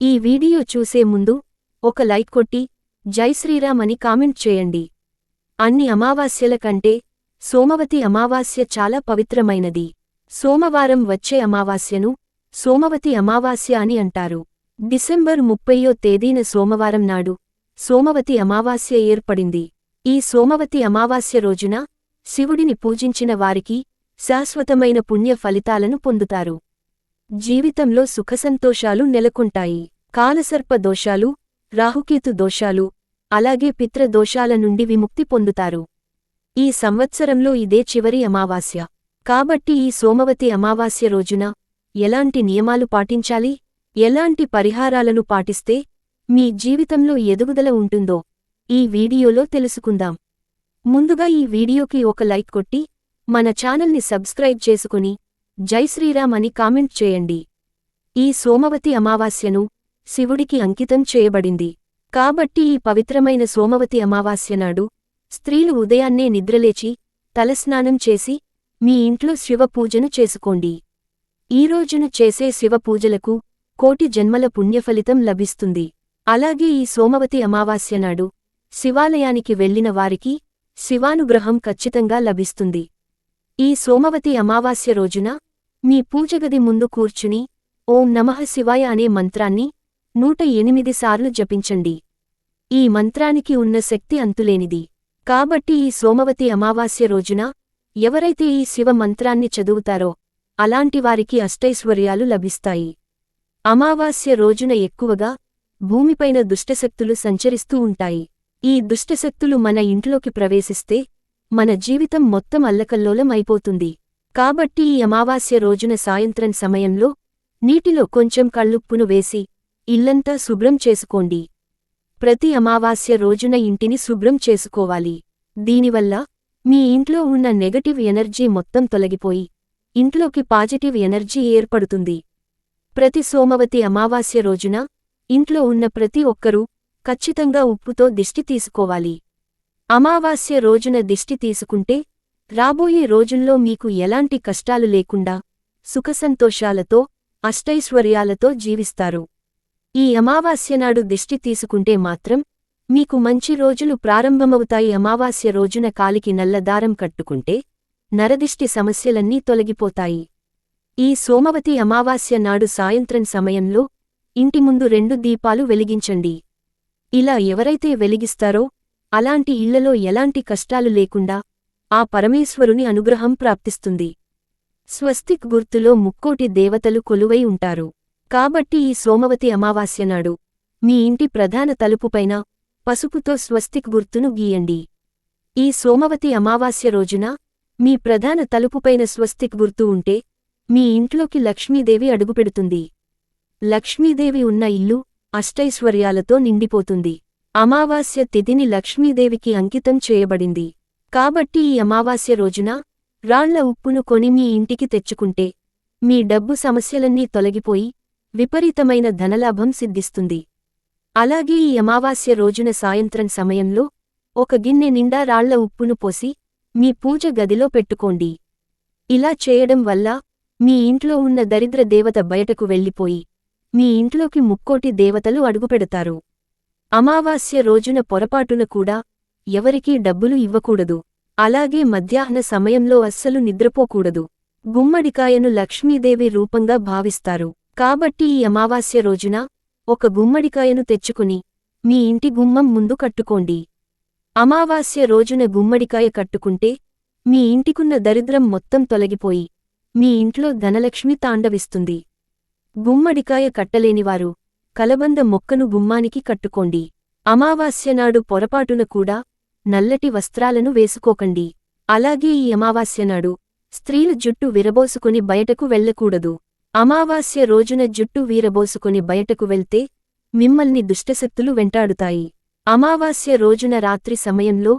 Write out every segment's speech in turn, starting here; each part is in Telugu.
ఈ వీడియో చూసే ముందు ఒక లైక్ కొట్టి జై శ్రీరామ్ అని కామెంట్ చేయండి. అన్ని అమావాస్యల కంటే సోమవతి అమావాస్య చాలా పవిత్రమైనది. సోమవారం వచ్చే అమావాస్యను సోమవతి అమావాస్య అని అంటారు. డిసెంబర్ ముప్పయ్యో తేదీన సోమవారం నాడు సోమవతి అమావాస్య ఏర్పడింది. ఈ సోమవతి అమావాస్య రోజున శివుడిని పూజించిన వారికి శాశ్వతమైన పుణ్య ఫలితాలను పొందుతారు. జీవితంలో సుఖసంతోషాలు నెలకొంటాయి. కాలసర్ప దోషాలు రాహుకేతు దోషాలు అలాగే పిత్రదోషాల నుండి విముక్తి పొందుతారు. ఈ సంవత్సరంలో ఇదే చివరి అమావాస్య. కాబట్టి ఈ సోమవతి అమావాస్య రోజున ఎలాంటి నియమాలు పాటించాలి? ఎలాంటి పరిహారాలను పాటిస్తే మీ జీవితంలో ఎదుగుదల ఉంటుందో ఈ వీడియోలో తెలుసుకుందాం. ముందుగా ఈ వీడియోకి ఒక లైక్ కొట్టి మన ఛానల్ని సబ్స్క్రైబ్ చేసుకుని జై శ్రీరామ్ అని కామెంట్ చేయండి. ఈ సోమవతి అమావాస్యను శివుడికి అంకితం చేయబడింది. కాబట్టి ఈ పవిత్రమైన సోమవతి అమావాస్య నాడు స్త్రీలు ఉదయాన్నే నిద్రలేచి తలస్నానం చేసి మీ ఇంట్లో శివపూజను చేసుకోండి. ఈ రోజును చేసే శివపూజలకు కోటి జన్మల పుణ్యఫలితం లభిస్తుంది. అలాగే ఈ సోమవతి అమావాస్య నాడు శివాలయానికి వెళ్ళిన వారికి శివానుగ్రహం ఖచ్చితంగా లభిస్తుంది. ఈ సోమవతి అమావాస్య రోజున మీ పూజగది ముందు కూర్చుని ఓం నమః శివాయ అనే మంత్రాన్ని నూట ఎనిమిది సార్లు జపించండి. ఈ మంత్రానికి ఉన్న శక్తి అంతులేనిది. కాబట్టి ఈ సోమవతి అమావాస్య రోజున ఎవరైతే ఈ శివ మంత్రాన్ని చదువుతారో అలాంటి వారికి అష్టైశ్వర్యాలు లభిస్తాయి. అమావాస్య రోజున ఎక్కువగా భూమిపైన దుష్టశక్తులు సంచరిస్తూ ఉంటాయి. ఈ దుష్టశక్తులు మన ఇంట్లోకి ప్రవేశిస్తే మన జీవితం మొత్తం అల్లకల్లోలం అయిపోతుంది. కాబట్టి ఈ అమావాస్య రోజున సాయంత్రం సమయంలో నీటిలో కొంచెం కళ్ళుప్పును వేసి ఇల్లంతా శుభ్రం చేసుకోండి. ప్రతి అమావాస్య రోజున ఇంటిని శుభ్రం చేసుకోవాలి. దీనివల్ల మీ ఇంట్లో ఉన్న నెగటివ్ ఎనర్జీ మొత్తం తొలగిపోయి ఇంట్లోకి పాజిటివ్ ఎనర్జీ ఏర్పడుతుంది. ప్రతి సోమవతి అమావాస్య రోజున ఇంట్లో ఉన్న ప్రతి ఒక్కరూ ఖచ్చితంగా ఉప్పుతో దిష్టి తీసుకోవాలి. అమావాస్య రోజున దిష్టి తీసుకుంటే రాబోయే రోజుల్లో మీకు ఎలాంటి కష్టాలు లేకుండా సుఖసంతోషాలతో అష్టైశ్వర్యాలతో జీవిస్తారు. ఈ అమావాస్యనాడు దిష్టి తీసుకుంటే మాత్రం మీకు మంచి రోజులు ప్రారంభమవుతాయి. అమావాస్య రోజున కాలికి నల్లదారం కట్టుకుంటే నరదిష్టి సమస్యలన్నీ తొలగిపోతాయి. ఈ సోమవతి అమావాస్య నాడు సాయంత్రం సమయంలో ఇంటి ముందు రెండు దీపాలు వెలిగించండి. ఇలా ఎవరైతే వెలిగిస్తారో అలాంటి ఇళ్ళలో ఎలాంటి కష్టాలు లేకుండా ఆ పరమేశ్వరుని అనుగ్రహం ప్రాప్తిస్తుంది. స్వస్తిక్ గుర్తులో ముక్కోటి దేవతలు కొలువై ఉంటారు. కాబట్టి ఈ సోమవతి అమావాస్య నాడు మీ ఇంటి ప్రధాన తలుపుపైన పసుపుతో స్వస్తిక్ గుర్తును గీయండి. ఈ సోమవతి అమావాస్య రోజున మీ ప్రధాన తలుపుపైన స్వస్తిక్ గుర్తు ఉంటే మీ ఇంట్లోకి లక్ష్మీదేవి అడుగుపెడుతుంది. లక్ష్మీదేవి ఉన్న ఇల్లు అష్టైశ్వర్యాలతో నిండిపోతుంది. అమావాస్య తిథిని లక్ష్మీదేవికి అంకితం చేయబడింది. కాబట్టి ఈ అమావాస్య రోజున రాళ్ళ ఉప్పును కొని మీ ఇంటికి తెచ్చుకుంటే మీ డబ్బు సమస్యలన్నీ తొలగిపోయి విపరీతమైన ధనలాభం సిద్ధిస్తుంది. అలాగే ఈ అమావాస్య రోజున సాయంత్రం సమయంలో ఒక గిన్నె నిండా రాళ్ళ ఉప్పును పోసి మీ పూజ గదిలో పెట్టుకోండి. ఇలా చేయడం వల్ల మీ ఇంట్లో ఉన్న దరిద్ర దేవత బయటకు వెళ్ళిపోయి మీ ఇంట్లోకి ముక్కోటి దేవతలు అడుగుపెడతారు. అమావాస్య రోజున పొరపాటున కూడా ఎవరికీ డబ్బులు ఇవ్వకూడదు. అలాగే మధ్యాహ్న సమయంలో అస్సలు నిద్రపోకూడదు. గుమ్మడికాయను లక్ష్మీదేవి రూపంగా భావిస్తారు. కాబట్టి ఈ అమావాస్య రోజున ఒక గుమ్మడికాయను తెచ్చుకుని మీ ఇంటి గుమ్మం ముందు కట్టుకోండి. అమావాస్య రోజున గుమ్మడికాయ కట్టుకుంటే మీ ఇంటికున్న దరిద్రం మొత్తం తొలగిపోయి మీ ఇంట్లో ధనలక్ష్మి తాండవిస్తుంది. గుమ్మడికాయ కట్టలేనివారు కలబంద మొక్కను గుమ్మానికి కట్టుకోండి. అమావాస్యనాడు పొరపాటున కూడా నల్లటి వస్త్రాలను వేసుకోకండి. అలాగే ఈ అమావాస్యనాడు స్త్రీలు జుట్టు విరబోసుకుని బయటకు వెళ్ళకూడదు. అమావాస్య రోజున జుట్టు వీరబోసుకుని బయటకు వెళ్తే మిమ్మల్ని దుష్టశక్తులు వెంటాడుతాయి. అమావాస్య రోజున రాత్రి సమయంలో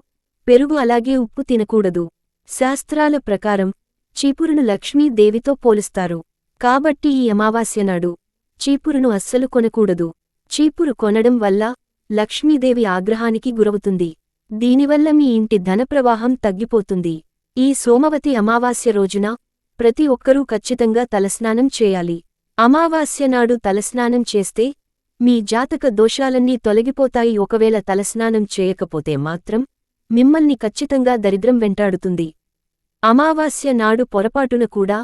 పెరుగు అలాగే ఉప్పు తినకూడదు. శాస్త్రాల ప్రకారం చీపురును లక్ష్మీదేవితో పోలుస్తారు. కాబట్టి ఈ అమావాస్యనాడు చీపురును అస్సలు కొనకూడదు. చీపురు కొనడం వల్ల లక్ష్మీదేవి ఆగ్రహానికి గురవుతుంది. దీనివల్ల మీ ఇంటి ధనప్రవాహం తగ్గిపోతుంది. ఈ సోమవతి అమావాస్య రోజున ప్రతి ఒక్కరూ ఖచ్చితంగా తలస్నానం చేయాలి. అమావాస్య నాడు తలస్నానం చేస్తే మీ జాతక దోషాలన్నీ తొలగిపోతాయి. ఒకవేళ తలస్నానం చేయకపోతే మాత్రం మిమ్మల్ని ఖచ్చితంగా దరిద్రం వెంటాడుతుంది. అమావాస్య నాడు పొరపాటున కూడా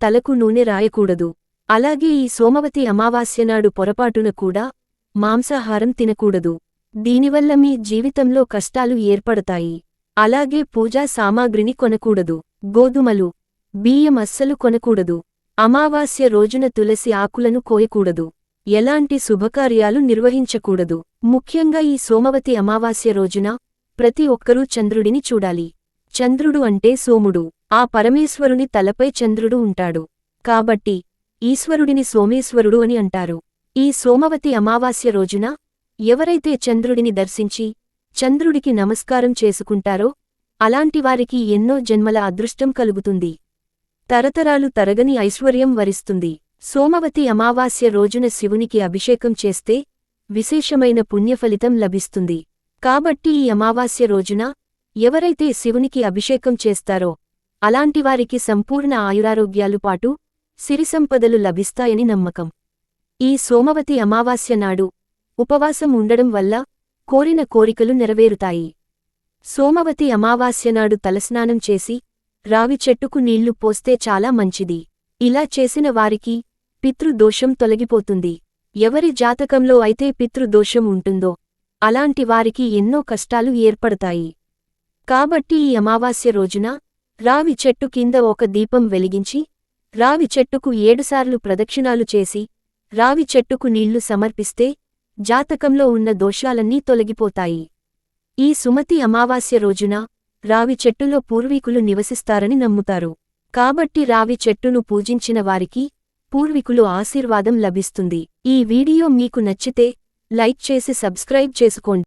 తలకు నూనె రాయకూడదు. అలాగే ఈ సోమవతి అమావాస్య నాడు పొరపాటున కూడా మాంసాహారం తినకూడదు. దీనివల్ల మీ జీవితంలో కష్టాలు ఏర్పడతాయి. అలాగే పూజా సామాగ్రిని కొనకూడదు. గోధుమలు బియ్యం అస్సలు కొనకూడదు. అమావాస్య రోజున తులసి ఆకులను కోయకూడదు. ఎలాంటి శుభకార్యాలు నిర్వహించకూడదు. ముఖ్యంగా ఈ సోమవతి అమావాస్య రోజున ప్రతి ఒక్కరూ చంద్రుడిని చూడాలి. చంద్రుడు అంటే సోముడు. ఆ పరమేశ్వరుని తలపై చంద్రుడు ఉంటాడు. కాబట్టి ఈశ్వరుడిని సోమేశ్వరుడు అని అంటారు. ఈ సోమవతి అమావాస్య రోజున ఎవరైతే చంద్రుడిని దర్శించి చంద్రుడికి నమస్కారం చేసుకుంటారో అలాంటివారికి ఎన్నో జన్మల అదృష్టం కలుగుతుంది. తరతరాలు తరగని ఐశ్వర్యం వరిస్తుంది. సోమవతి అమావాస్య రోజున శివునికి అభిషేకం చేస్తే విశేషమైన పుణ్యఫలితం లభిస్తుంది. కాబట్టి ఈ అమావాస్య రోజున ఎవరైతే శివునికి అభిషేకం చేస్తారో అలాంటివారికి సంపూర్ణ ఆయురారోగ్యాలు పాటు సిరిసంపదలు లభిస్తాయని నమ్మకం. ఈ సోమవతి అమావాస్య నాడు ఉపవాసం ఉండడం వల్ల కోరిన కోరికలు నెరవేరుతాయి. సోమవతి అమావాస్యనాడు తలస్నానం చేసి రావి చెట్టుకు నీళ్ళు పోస్తే చాలా మంచిది. ఇలా చేసిన వారికి పితృదోషం తొలగిపోతుంది. ఎవరి జాతకంలో అయితే పితృదోషం ఉంటుందో అలాంటి వారికి ఎన్నో కష్టాలు ఏర్పడతాయి. కాబట్టి ఈ అమావాస్య రోజున రావి చెట్టు కింద ఒక దీపం వెలిగించి రావి చెట్టుకు ఏడుసార్లు ప్రదక్షిణాలు చేసి రావి చెట్టుకు నీళ్ళు సమర్పిస్తే జాతకంలో ఉన్న దోషాలన్నీ తొలగిపోతాయి. ఈ సుమతి అమావాస్య రోజున రావి చెట్టులో పూర్వీకులు నివసిస్తారని నమ్ముతారు. కాబట్టి రావి చెట్టును పూజించిన వారికి పూర్వీకులు ఆశీర్వాదం లభిస్తుంది. ఈ వీడియో మీకు నచ్చితే లైక్ చేసి సబ్స్క్రైబ్ చేసుకోండి.